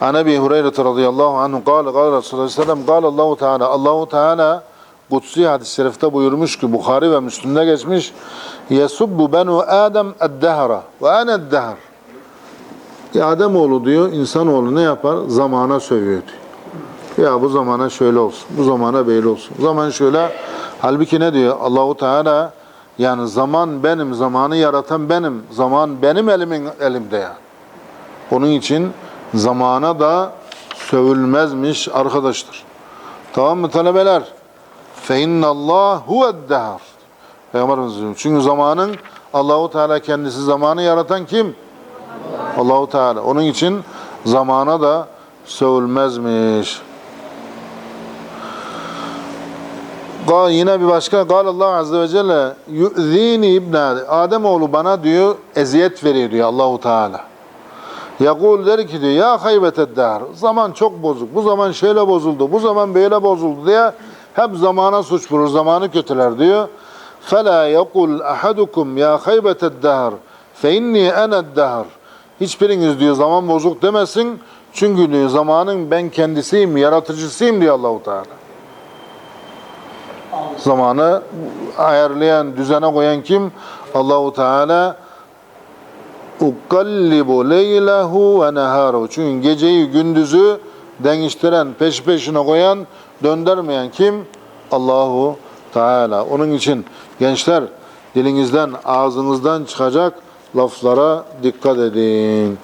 An Ebi Hureyre radıyallahu anhu kâle kâle Resulullah sellem kâle Allahu Teala Allahu Teala Kutsi hadis-i şerifte buyurmuş ki Bukhari ve Müslim'de geçmiş Yesubbu benu Adem eddehra ve ene eddehr Ademoğlu diyor insanoğlu ne yapar? Zamana sövüyor diyor. Ya bu zamana şöyle olsun, bu zamana böyle olsun. Zaman şöyle, halbuki ne diyor? Allahu Teala yani zaman benim, zamanı yaratan benim, zaman benim elimin elimde ya. Onun için zamana da sövülmezmiş arkadaşlar. Tamam mı talebeler? Fe innallah huve'd-dehr. Peygamberimiz diyor. Çünkü zamanın Allahu Teala kendisi zamanı yaratan kim? Allahu Teala. Onun için zamana da sövülmezmiş. Yine bir başka gal Allah azze ve celle yu'zini ibn. Adem oğlu bana diyor eziyet veriyor diyor Allahu Teala. Yakul der ki diyor ya haybeted dahr. Zaman çok bozuk. Bu zaman şöyle bozuldu. Bu zaman böyle bozuldu diye hep zamana suç vurur. Zamanı kötüler diyor. Fela yekul ahadukum ya haybeted dahr. Fe inni ened dahr. Hiçbiriniz diyor zaman bozuk demesin. Çünkü diyor zamanın ben kendisiyim, yaratıcısıyım diyor Allahu Teala. Zamanı ayarlayan, düzene koyan kim? Allahu Teala ukallibu leylehu ve neharu. Çünkü geceyi gündüzü değiştiren, peş peşine koyan, döndürmeyen kim? Allahu Teala. Onun için gençler dilinizden, ağzınızdan çıkacak laflara dikkat edin.